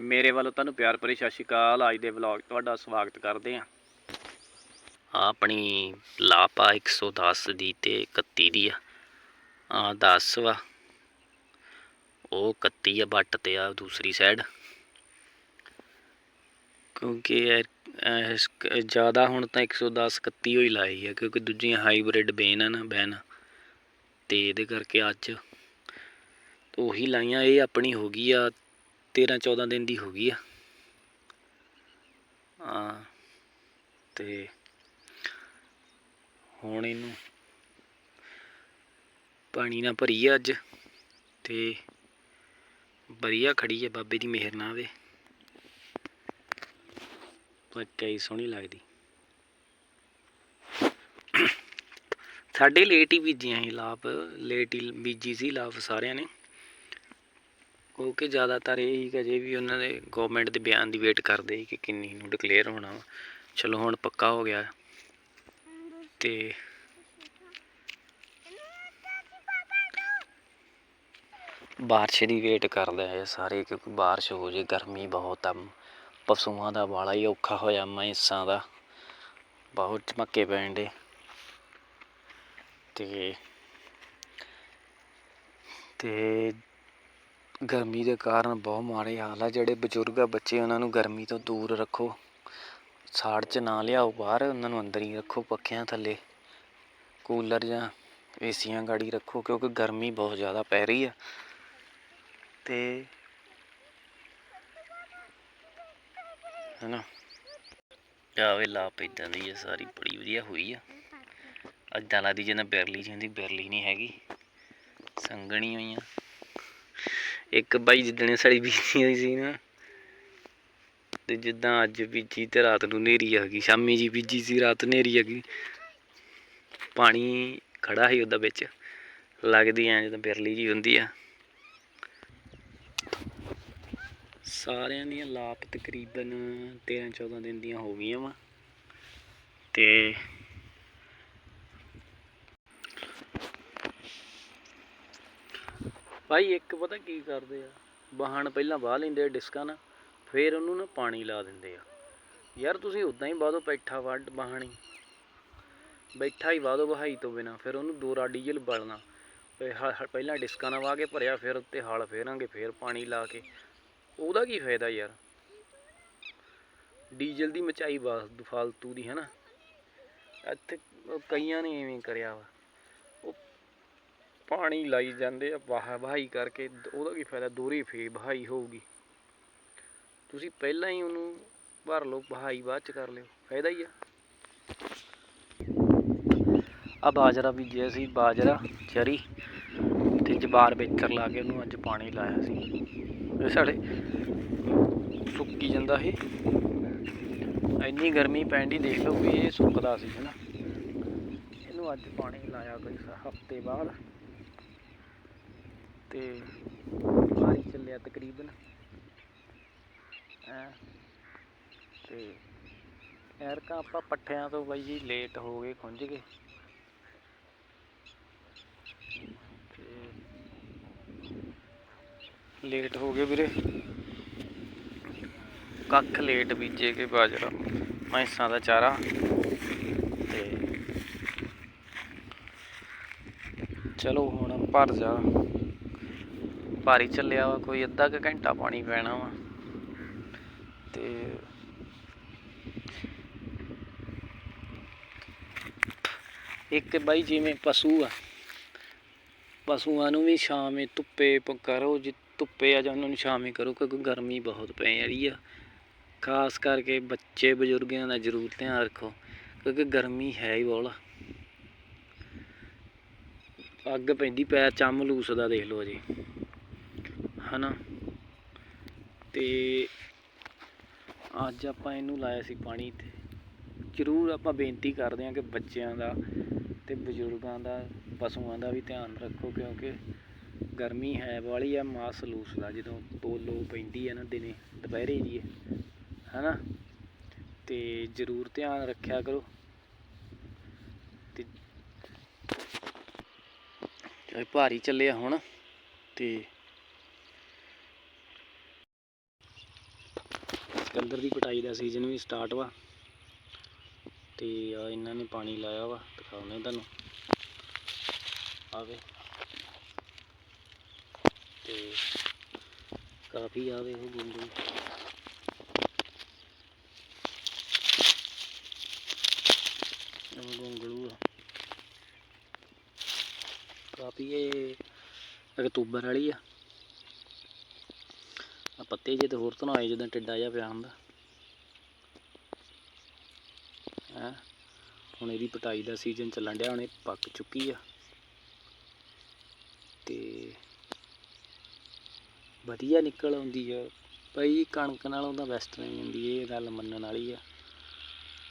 ਮੇਰੇ ਵੱਲੋਂ ਤੁਹਾਨੂੰ ਪਿਆਰ ਭਰੀ ਸਤਿ ਸ਼੍ਰੀ ਅਕਾਲ। ਅੱਜ ਦੇ ਵਲੌਗ ਤੁਹਾਡਾ ਸਵਾਗਤ ਕਰਦੇ ਹਾਂ। ਆਪਣੀ ਲਾਪਾ 110 ਦੀ ਤੇ 31 ਦੀ ਆ। ਆ 10 ਵਾ। ਉਹ 31 ਆ ਬੱਟ ਤੇ ਆ ਦੂਸਰੀ ਸਾਈਡ ਕਿਉਂਕਿ ਜ਼ਿਆਦਾ ਹੁਣ ਤਾਂ 110 31 ਹੋਈ ਲਾਈ ਆ, ਕਿਉਂਕਿ ਦੂਜੀਆਂ ਹਾਈਬ੍ਰਿਡ ਬੇਨ ਆ ਨਾ, ਬੈਨ। ਤੇ ਇਹਦੇ ਕਰਕੇ ਅੱਜ ਉਹੀ ਲਾਈਆਂ, ਇਹ ਆਪਣੀ ਹੋ ਗਈ ਆ 13 14 ਦਿਨ ਦੀ ਹੋ ਗਈ ਆ। ਆ ਤੇ ਹੁਣ ਇਹਨੂੰ ਪਾਣੀ ਨਾਲ ਭਰੀ ਆ ਅੱਜ, ਤੇ ਵਧੀਆ ਖੜੀ ਹੈ ਬਾਬੇ ਦੀ ਮਿਹਰ ਨਾਲ ਵੇ ਪਰ ਕਈ ਸੋਹਣੀ ਲੱਗਦੀ। ਸਾਡੇ ਲੇਟ ਹੀ ਬੀਜੀਆਂ ਸੀ ਲਾਭ ਲੇਟ ਹੀ ਬੀਜੀ ਸੀ ਲਾਭ ਸਾਰਿਆਂ ਨੇ। ਕਿਉਂਕਿ ਜ਼ਿਆਦਾਤਰ ਇਹ ਹੀ ਕਿ ਅਜੇ ਵੀ ਉਹਨਾਂ ਦੇ ਗਵਰਨਮੈਂਟ ਦੇ ਬਿਆਨ ਦੀ ਵੇਟ ਕਰਦੇ ਸੀ ਕਿ ਕਿੰਨੀ ਨੂੰ ਡਿਕਲੇਅਰ ਹੋਣਾ ਵਾ। ਚਲੋ ਹੁਣ ਪੱਕਾ ਹੋ ਗਿਆ। ਤੇ ਬਾਰਿਸ਼ ਦੀ ਵੇਟ ਕਰਦੇ ਆ ਇਹ ਸਾਰੇ ਕਿਉਂਕਿ ਬਾਰਿਸ਼ ਹੋ ਜੇ, ਗਰਮੀ ਬਹੁਤ ਆ। ਪਸ਼ੂਆਂ ਦਾ ਵਾਲਾ ਹੀ ਔਖਾ ਹੋਇਆ, ਮੈਂਸਾਂ ਦਾ। ਬਹੁਤ ਝਮੱਕੇ ਪੈਣ ਦੇ ਤੇ ਤੇ ਗਰਮੀ ਦੇ ਕਾਰਨ ਬਹੁਤ ਮਾੜੇ ਹਾਲ ਆ। ਜਿਹੜੇ ਬਜ਼ੁਰਗ ਆ ਬੱਚੇ, ਉਹਨਾਂ ਨੂੰ ਗਰਮੀ ਤੋਂ ਦੂਰ ਰੱਖੋ। ਸਾੜ 'ਚ ਨਾ ਲਿਆਓ ਬਾਹਰ, ਉਹਨਾਂ ਨੂੰ ਅੰਦਰ ਹੀ ਰੱਖੋ ਪੱਖਿਆਂ ਥੱਲੇ। ਕੂਲਰ ਜਾਂ ਏਸੀਆਂ ਗਾੜੀ ਰੱਖੋ, ਕਿਉਂਕਿ ਗਰਮੀ ਬਹੁਤ ਜ਼ਿਆਦਾ ਪੈ ਰਹੀ ਆ। ਤੇ ਹਨਾ? ਆਵੇ ਲਾਪ ਇਦਾਂ ਦੀ ਆ, ਸਾਰੀ ਬੜੀ ਵਧੀਆ ਹੋਈ ਆ। ਅੱਦਾਂ ਲੱਗਦੀ ਜਿਵੇਂ ਬਿਰਲੀ ਜਿਹੀ ਹੁੰਦੀ ਬਿਰਲੀ ਨਹੀਂ ਹੈਗੀ। ਸੰਗਣੀ ਹੋਈ ਆ ਇੱਕ ਬਾਈ ਜਿੱਦਣੇ ਸਾਡੀ ਬੀਜੀ ਹੋਈ ਸੀ ਨਾ, ਤੇ ਜਿੱਦਾਂ ਅੱਜ ਬੀਜੀ ਤੇ ਰਾਤ ਨੂੰ ਨੇਰੀ ਆ ਗਈ, ਸ਼ਾਮੀ ਜੀ ਬੀਜੀ ਸੀ, ਰਾਤ ਨੇਰੀ ਆ ਗਈ। ਪਾਣੀ ਖੜਾ ਸੀ ਉਹਦਾ ਵਿੱਚ, ਲੱਗਦੀ ਐ ਜਦੋਂ ਬਿਰਲੀ ਜੀ ਹੁੰਦੀ ਆ। ਸਾਰਿਆਂ ਦੀਆਂ ਲਾਪ ਤਕਰੀਬਨ 13 14 ਦਿਨ ਦੀਆਂ ਹੋ ਗਈਆਂ ਵਾ, ਤੇ ਭਾਈ ਇੱਕ ਪਤਾ ਕੀ ਕਰਦੇ ਆ? ਵਾਹਣ ਪਹਿਲਾਂ ਵਾਹ ਲੈਂਦੇ ਆ ਡਿਸਕਾਂ ਨਾਲ, ਫਿਰ ਉਹਨੂੰ ਨਾ ਪਾਣੀ ਲਾ ਦਿੰਦੇ ਆ। ਯਾਰ ਤੁਸੀਂ ਉਦਾਂ ਹੀ ਵਾਹ ਦੋ ਬੈਠਾ ਵੱਢ ਵਾਹਣੀ ਬੈਠਾ ਹੀ ਵਾਹ ਦੋ ਵਹਾਈ ਤੋਂ ਬਿਨਾ, ਫਿਰ ਉਹਨੂੰ ਦੋਰਾ ਡੀਜ਼ਲ ਬਲਣਾ ਫਿਰ ਪਹਿਲਾਂ ਡਿਸਕਾਂ ਨਾਲ ਵਾਹ ਕੇ ਭਰਿਆ, ਫਿਰ ਉੱਤੇ ਹਾਲ ਫੇਰਾਂਗੇ, ਫਿਰ ਪਾਣੀ ਲਾ ਕੇ। ਉਹਦਾ ਕੀ ਫਾਇਦਾ ਯਾਰ? ਡੀਜ਼ਲ ਦੀ ਮਚਾਈ ਬਸ ਫਾਲਤੂ ਦੀ ਹੈ ਨਾ ਇੱਥੇ ਕਈਆਂ ਨੇ ਐਵੇਂ ਕਰਿਆ ਵਾ। ਪਾਣੀ ਲਾਈ ਜਾਂਦੇ ਆ ਵਾਹ ਵਹਾਈ ਕਰਕੇ ਉਹਦਾ ਕੀ ਫਾਇਦਾ? ਦੋਰੀ ਫੇ ਵਹਾਈ ਹੋਊਗੀ। ਤੁਸੀਂ ਪਹਿਲਾਂ ਹੀ ਉਹਨੂੰ ਭਰ ਲਓ, ਵਹਾਈ ਬਾਅਦ ਚ ਕਰ ਲਿਓ। ਫਾਇਦਾ ਹੀ ਆ। ਆ ਬਾਜਰਾ ਬੀਜਿਆ ਸੀ, ਬਾਜਰਾ, ਚਰੀ ਤੇ ਜਵਾਰ ਵੇਚਰ ਲਾ ਕੇ ਉਹਨੂੰ ਅੱਜ ਪਾਣੀ ਲਾਇਆ ਸੀ। ਇਹ ਸਾਡੇ ਸੁੱਕੀ ਜਾਂਦਾ ਸੀ। ਇੰਨੀ ਗਰਮੀ ਪੈਂਦੀ, ਦੇਖ ਲਓ ਵੀ ਇਹ ਸੁੱਕਦਾ ਸੀ, ਹਨਾ। ਇਹਨੂੰ ਅੱਜ ਪਾਣੀ ਲਾਇਆ ਕੋਈ ਹਫ਼ਤੇ ਬਾਅਦ। ਤੇ ਬਾਰੀ ਚੱਲਿਆ ਤਕਰੀਬਨ। ਐ ਤੇ ਐਰਕਾ ਆਪਾਂ ਪੱਠਿਆਂ ਤੋਂ ਬਾਈ ਜੀ ਲੇਟ ਹੋ ਗਏ, ਖੁੰਝ ਗਏ। ਤੇ ਲੇਟ ਹੋ ਗਏ ਵੀਰੇ। ਕੱਖ ਲੇਟ ਬੀਜੇ ਕੇ ਬਾਜਰਾ, ਮੈਸਾਂ ਦਾ ਚਾਰਾ। ਤੇ ਚਲੋ ਹੁਣ ਭਰ ਜਾ। ਭਾਰੀ ਚੱਲਿਆ ਵਾ, ਕੋਈ ਅੱਧਾ ਕੁ ਘੰਟਾ ਪਾਣੀ ਪੈਣਾ ਵਾ। ਤੇ ਇੱਕ ਬਾਈ ਜਿਵੇਂ ਪਸ਼ੂ ਆ, ਪਸ਼ੂਆਂ ਨੂੰ ਵੀ ਛਾਵੇਂ ਧੁੱਪੇ ਕਰੋ, ਜੇ ਧੁੱਪੇ ਆ ਜਾਂ ਉਹਨਾਂ ਨੂੰ ਛਾਵੇਂ ਕਰੋ, ਕਿਉਂਕਿ ਗਰਮੀ ਬਹੁਤ ਪੈ ਰਹੀ ਆ। ਖਾਸ ਕਰਕੇ ਬੱਚੇ, ਬਜ਼ੁਰਗਾਂ ਦਾ ਜ਼ਰੂਰ ਧਿਆਨ ਰੱਖੋ, ਕਿਉਂਕਿ ਗਰਮੀ ਹੈ ਹੀ ਬਹੁਤ। ਅੱਗ ਪੈਂਦੀ, ਪੈਰ ਚੰਮ ਲੂਸਦਾ ਦੇਖ ਲਓ ਜੀ ਹਨਾ? ਤੇ ਅੱਜ ਆਪਾਂ ਇਹਨੂੰ ਲਾਇਆ ਸੀ ਪਾਣੀ ਤੇ। ਜ਼ਰੂਰ ਆਪਾਂ ਬੇਨਤੀ ਕਰਦੇ ਹਾਂ ਕਿ ਬੱਚਿਆਂ ਦਾ ਤੇ ਬਜ਼ੁਰਗਾਂ ਦਾ, ਪਸ਼ੂਆਂ ਦਾ ਵੀ ਧਿਆਨ ਰੱਖੋ ਕਿਉਂਕਿ ਗਰਮੀ ਹੈ ਵਾਲੀ ਆ, ਮਾਸ ਲੂਸਦਾ ਜਦੋਂ ਪੋਲੋ ਪੈਂਦੀ ਹੈ ਨਾ ਦਿਨੇ, ਦੁਪਹਿਰੇ ਜੀ ਹਨਾ? ਤੇ ਜ਼ਰੂਰ ਧਿਆਨ ਰੱਖਿਆ ਕਰੋ। ਤੇ ਚਾਹੇ ਭਾਰੀ ਚੱਲਿਆ ਹੁਣ ਤੇ ਇਧਰ ਦੀ ਕਟਾਈ ਦਾ ਸੀਜ਼ਨ ਵੀ ਸਟਾਰਟ ਵਾ। ਤੇ ਆ ਇਹਨਾਂ ਨੇ ਪਾਣੀ ਲਾਇਆ ਵਾ ਦਿਖਾਉਂਦੇ ਤੁਹਾਨੂੰ। ਆਵੇ ਤੇ ਕਾਫੀ ਆਵੇ ਉਹ ਗੁੰਗੂ ਗੁੰਗਲੂ ਕਾਫੀ ਇਹ ਅਕਤੂਬਰ ਵਾਲੀ ਆ। ਪੱਤੇ ਜੇ ਤੇ ਹੋਰ ਤੋਂ ਆਏ ਜਦੋਂ ਟਿੱਡਾ ਜਿਹਾ ਪਿਆ ਹੁੰਦਾ। ਹੈ? ਹੁਣ ਇਹਦੀ ਪਟਾਈ ਦਾ ਸੀਜ਼ਨ ਚੱਲਣ ਡਿਆ, ਹੁਣ ਇਹ ਪੱਕ ਚੁੱਕੀ ਆ। ਤੇ ਵਧੀਆ ਨਿਕਲ ਆਉਂਦੀ ਆ। ਭਾਈ ਕਣਕ ਨਾਲੋਂ ਤਾਂ ਬੈਸਟ ਨਹੀਂ ਹੁੰਦੀ, ਇਹ ਗੱਲ ਮੰਨਣ ਵਾਲੀ ਆ।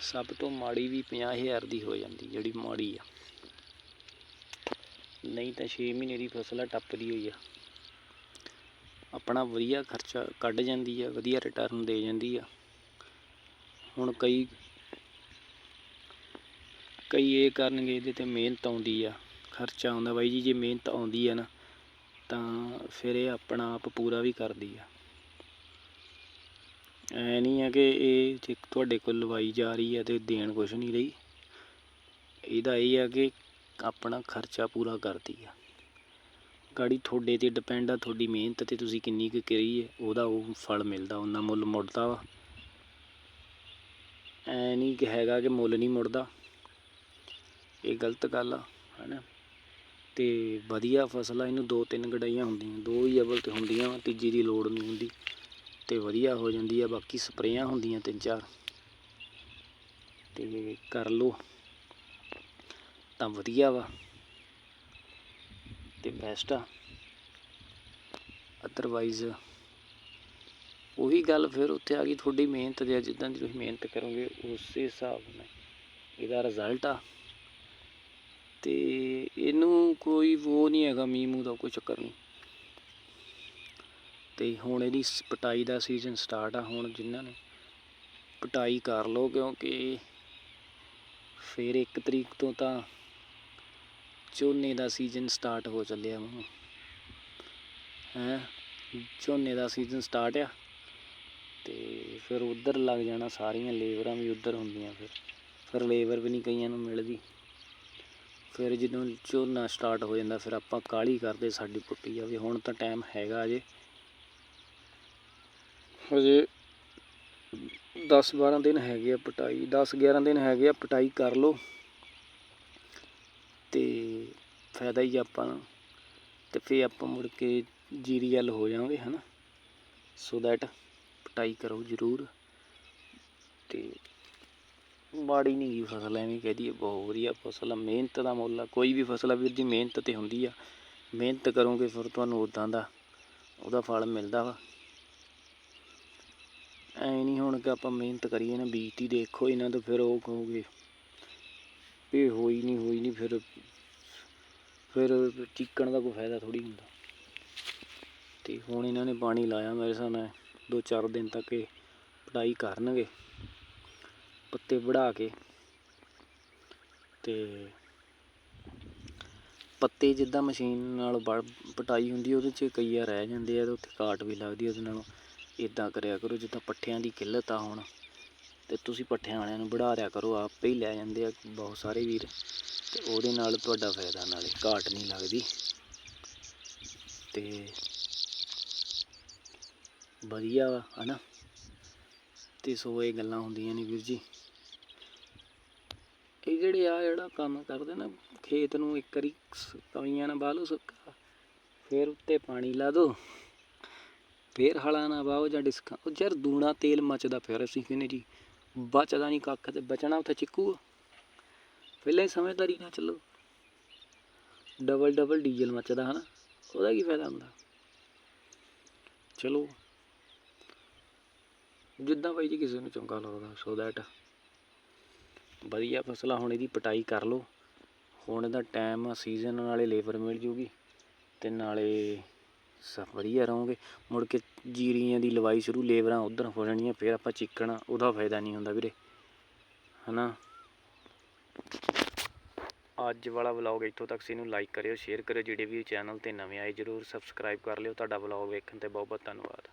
ਸਭ ਤੋਂ ਮਾੜੀ ਵੀ 50000 ਦੀ ਹੋ ਜਾਂਦੀ, ਜਿਹੜੀ ਮਾੜੀ ਆ। ਨਹੀਂ ਤਾਂ 6 ਮਹੀਨੇ ਦੀ ਫਸਲ ਆ ਟੱਪਦੀ ਹੋਈ ਆ। ਆਪਣਾ ਵਧੀਆ ਖਰਚਾ ਕੱਢ ਜਾਂਦੀ ਆ, ਵਧੀਆ ਰਿਟਰਨ ਦੇ ਜਾਂਦੀ ਆ। ਹੁਣ ਕਈ ਕਈ ਇਹ ਕਰਨਗੇ ਇਹਦੇ ਤੇ ਮਿਹਨਤ ਆਉਂਦੀ ਆ, ਖਰਚਾ ਆਉਂਦਾ। ਬਾਈ ਜੀ, ਜੇ ਮਿਹਨਤ ਆਉਂਦੀ ਆ ਨਾ, ਤਾਂ ਫਿਰ ਇਹ ਆਪਣਾ ਆਪ ਪੂਰਾ ਵੀ ਕਰਦੀ ਆ। ਐ ਨਹੀਂ ਆ ਕਿ ਇਹ ਜੇ ਤੁਹਾਡੇ ਕੋਲ ਲਵਾਈ ਜਾ ਰਹੀ ਹੈ ਤੇ ਦੇਣ ਕੁਛ ਨਹੀਂ ਰਹੀ। ਇਹਦਾ ਇਹ ਆ ਕਿ ਆਪਣਾ ਖਰਚਾ ਪੂਰਾ ਕਰਦੀ ਆ। ਗਾੜੀ ਤੁਹਾਡੇ ਤੇ ਡਿਪੈਂਡ ਆ ਤੁਹਾਡੀ ਮਿਹਨਤ ਤੇ ਤੁਸੀਂ ਕਿੰਨੀ ਕੁ ਕਰੀ ਹੈ ਉਹਦਾ ਉਹ ਫਲ ਮਿਲਦਾ ਉਹਨਾਂ ਮੁੱਲ ਮੁੜਦਾ ਵਾ। ਐ ਨਹੀਂ ਕਿ ਹੈਗਾ ਕਿ ਮੁੱਲ ਨਹੀਂ ਮੁੜਦਾ। ਇਹ ਗਲਤ ਗੱਲ ਆ ਹੈਨਾ। ਤੇ ਵਧੀਆ ਫਸਲ ਆ ਇਹਨੂੰ ਦੋ ਤਿੰਨ ਗਡਾਈਆਂ ਹੁੰਦੀਆਂ ਦੋ ਹੀ ਅਵਲ ਤੇ ਹੁੰਦੀਆਂ ਵਾਂ, ਤੀਜੀ ਦੀ ਲੋੜ ਨਹੀਂ ਹੁੰਦੀ। ਤੇ ਵਧੀਆ ਹੋ ਜਾਂਦੀ ਆ ਬਾਕੀ ਸਪਰੇਆਂ ਹੁੰਦੀਆਂ ਤਿੰਨ ਚਾਰ। ਤੇ ਕਰ ਲਓ ਤਾਂ ਵਧੀਆ ਵਾ। ਤੇ ਬੈਸਟ ਆ। ਅਦਰਵਾਈਜ਼ ਉਹੀ ਗੱਲ ਫਿਰ ਉੱਥੇ ਆ ਗਈ ਤੁਹਾਡੀ ਮਿਹਨਤ ਦੇ ਜਿੱਦਾਂ ਦੀ ਤੁਸੀਂ ਮਿਹਨਤ ਕਰੋਗੇ, ਉਸੇ ਹਿਸਾਬ ਨਾਲ ਇਹਦਾ ਰਿਜ਼ਲਟ ਆ। ਤੇ ਇਹਨੂੰ ਕੋਈ ਉਹ ਨਹੀਂ ਹੈਗਾ, ਮੀਂਹ ਮੂੰਹ ਦਾ ਕੋਈ ਚੱਕਰ ਨਹੀਂ। ਤੇ ਹੁਣ ਇਹਦੀ ਪਟਾਈ ਦਾ ਸੀਜ਼ਨ ਸਟਾਰਟ ਆ ਹੁਣ ਜਿਨ੍ਹਾਂ ਨੇ ਪਟਾਈ ਕਰ ਲਓ ਕਿਉਂਕਿ ਫਿਰ 1 ਤਰੀਕ ਤੋਂ ਤਾਂ ਝੋਨੇ ਦਾ ਸੀਜ਼ਨ ਸਟਾਰਟ ਹੋ ਚੱਲਿਆ ਵਾ ਹੈ? ਝੋਨੇ ਦਾ ਸੀਜ਼ਨ ਸਟਾਰਟ ਆ। ਤੇ ਫਿਰ ਉਧਰ ਲੱਗ ਜਾਣਾ ਸਾਰੀਆਂ ਲੇਬਰਾਂ ਵੀ ਉਧਰ ਹੁੰਦੀਆਂ ਫਿਰ। ਫਿਰ ਲੇਬਰ ਵੀ ਨਹੀਂ ਕਈਆਂ ਨੂੰ ਮਿਲਦੀ। ਫਿਰ ਜਦੋਂ ਝੋਨਾ ਸਟਾਰਟ ਹੋ ਜਾਂਦਾ ਫਿਰ ਆਪਾਂ ਕਾਹਲੀ ਕਰਦੇ ਸਾਡੀ ਪੁੱਟੀ ਆ ਵੀ ਹੁਣ ਤਾਂ ਟਾਈਮ ਹੈਗਾ ਅਜੇ। ਹਜੇ 10 12 ਦਿਨ ਹੈਗੇ ਆ ਪਟਾਈ 10 11 ਦਿਨ ਹੈਗੇ ਆ ਪਟਾਈ ਕਰ ਲਓ। ਅਤੇ ਫਾਇਦਾ ਹੀ ਆ ਆਪਾਂ ਨੂੰ। ਅਤੇ ਫਿਰ ਆਪਾਂ ਮੁੜ ਕੇ ਜੀਰੀ ਵੱਲ ਹੋ ਜਾਵਾਂਗੇ ਨਾ ਸੋ ਦੈਟ ਪਟਾਈ ਕਰੋ ਜ਼ਰੂਰ। ਅਤੇ ਮਾੜੀ ਨਹੀਂ ਗੀ ਫਸਲ, ਐਵੇਂ ਕਹਿ ਦਈਏ, ਬਹੁਤ ਵਧੀਆ ਫਸਲ ਆ। ਮਿਹਨਤ ਦਾ ਮੁੱਲ ਆ। ਕੋਈ ਵੀ ਫਸਲ ਆ ਵੀਰ ਜੀ, ਮਿਹਨਤ ਤੇ ਹੁੰਦੀ ਆ। ਮਿਹਨਤ ਕਰੋਗੇ ਫਿਰ ਤੁਹਾਨੂੰ ਉਦਾਂ ਦਾ, ਉਹਦਾ ਫਲ ਮਿਲਦਾ ਵਾ। ਐ ਨਹੀਂ ਹੁਣ ਕਿ ਆਪਾਂ ਮਿਹਨਤ ਕਰੀਏ ਨਾ ਬੀਜਤੀ ਦੇਖੋ, ਇਹਨਾਂ ਤੋਂ ਫਿਰ ਉਹ ਕਹੋਗੇ। ਵੀ ਹੋਈ ਨਹੀਂ ਹੋਈ ਨਹੀਂ, ਫਿਰ ਫਿਰ ਚੀਕਣ ਦਾ ਕੋਈ ਫਾਇਦਾ ਥੋੜੀ ਹੁੰਦਾ। ਤੇ ਹੁਣ ਇਹਨਾਂ ਨੇ ਪਾਣੀ ਲਾਇਆ ਮੇਰੇ ਹਿਸਾਬ ਨਾਲ, ਦੋ ਚਾਰ ਦਿਨ ਤੱਕ ਇਹ ਪਟਾਈ ਕਰਨਗੇ, ਪੱਤੇ ਵੜਾ ਕੇ। ਤੇ ਪੱਤੇ ਜਿੱਦਾਂ ਮਸ਼ੀਨ ਨਾਲ ਵੜ- ਪਟਾਈ ਹੁੰਦੀ ਉਹਦੇ 'ਚ ਕਈ ਵਾਰ ਰਹਿ ਜਾਂਦੇ ਆ ਤੇ ਉੱਥੇ ਕਾਟ ਵੀ ਲੱਗਦੀ ਉਹਦੇ ਨਾਲੋਂ ਇਦਾਂ ਕਰਿਆ ਕਰੋ, ਜਿੱਦਾਂ ਪੱਠਿਆਂ ਦੀ ਕਿੱਲਤ ਆ ਹੁਣ। ਤੇ ਤੁਸੀਂ ਪੱਠਿਆਂ ਵਾਲਿਆਂ ਨੂੰ ਵੜਾ ਦਿਆ ਕਰੋ, ਆਪੇ ਹੀ ਲੈ ਜਾਂਦੇ ਆ ਬਹੁਤ ਸਾਰੇ ਵੀਰ। ਤੇ ਉਹਦੇ ਨਾਲ ਤੁਹਾਡਾ ਫਾਇਦਾ ਨਾਲੇ, ਘਾਟ ਨਹੀਂ ਲੱਗਦੀ। ਤੇ ਵਧੀਆ ਵਾ, ਹਨਾ? ਤੇ ਸੋ ਇਹ ਗੱਲਾਂ ਹੁੰਦੀਆਂ ਨੇ ਵੀਰ ਜੀ। ਇਹ ਜਿਹੜੇ ਆ ਜਿਹੜਾ ਕੰਮ ਕਰਦੇ ਨਾ, ਖੇਤ ਨੂੰ ਇੱਕ ਵਾਰੀ ਕਵੀਆਂ ਨਾਲ ਬਾਹ ਲਓ ਸੁੱਕਾ, ਫਿਰ ਉੱਤੇ ਪਾਣੀ ਲਾ ਦੋ। ਫੇਰ ਹਲਾ ਨਾ ਬਾਹੋ ਜਾਂ ਡਿਸਕਾ, ਉਹ ਯਾਰ ਦੂਣਾ ਤੇਲ ਮੱਚਦਾ ਫਿਰ ਅਸੀਂ ਕਹਿੰਦੇ ਜੀ। ਬਚਦਾ ਨਹੀਂ ਕੱਖ ਤੇ ਬਚਣਾ ਉੱਥੇ ਚਿੱਕੂ ਪਹਿਲਾਂ ਹੀ ਸਮਝਦਾਰੀ ਨਾਲ ਚੱਲੋ। ਡਬਲ ਡਬਲ ਡੀਜ਼ਲ ਮੱਚਦਾ ਹਨਾ, ਉਹਦਾ ਕੀ ਫਾਇਦਾ ਹੁੰਦਾ? ਚਲੋ। ਜਿੱਦਾਂ ਬਾਈ ਜੀ ਕਿਸੇ ਨੂੰ ਚੰਗਾ ਲੱਗਦਾ ਸੋ ਦੈਟ ਵਧੀਆ ਫਸਲਾਂ ਹੁਣ ਇਹਦੀ ਪਟਾਈ ਕਰ ਲਓ। ਹੁਣ ਇਹਦਾ ਟਾਈਮ ਸੀਜ਼ਨ ਨਾਲੇ ਲੇਬਰ ਮਿਲ ਜੂਗੀ ਤੇ ਨਾਲੇ ਸਭ ਵਧੀਆ ਰਹੋਗੇ। ਮੁੜ ਕੇ ਜੀਰੀਆਂ ਦੀ ਲਵਾਈ ਸ਼ੁਰੂ, ਲੇਬਰਾਂ ਉਧਰ ਹੋ ਜਾਣੀਆਂ, ਫਿਰ ਆਪਾਂ ਚਿੱਕਣਾ, ਉਹਦਾ ਫਾਇਦਾ ਨਹੀਂ ਹੁੰਦਾ ਵੀਰੇ। ਹਨਾ? ਅੱਜ ਵਾਲਾ ਵਲੌਗ ਇੱਥੋਂ ਤੱਕ ਸੀ ਇਹਨੂੰ ਲਾਈਕ ਕਰਿਓ ਸ਼ੇਅਰ ਕਰਿਓ, ਜਿਹੜੇ ਵੀ ਚੈਨਲ ਤੇ ਨਵੇਂ ਆਏ, ਜਰੂਰ ਸਬਸਕ੍ਰਾਈਬ ਕਰ ਲਿਓ। ਤੁਹਾਡਾ ਵਲੌਗ ਵੇਖਣ ਤੇ ਬਹੁਤ ਬਹੁਤ ਧੰਨਵਾਦ।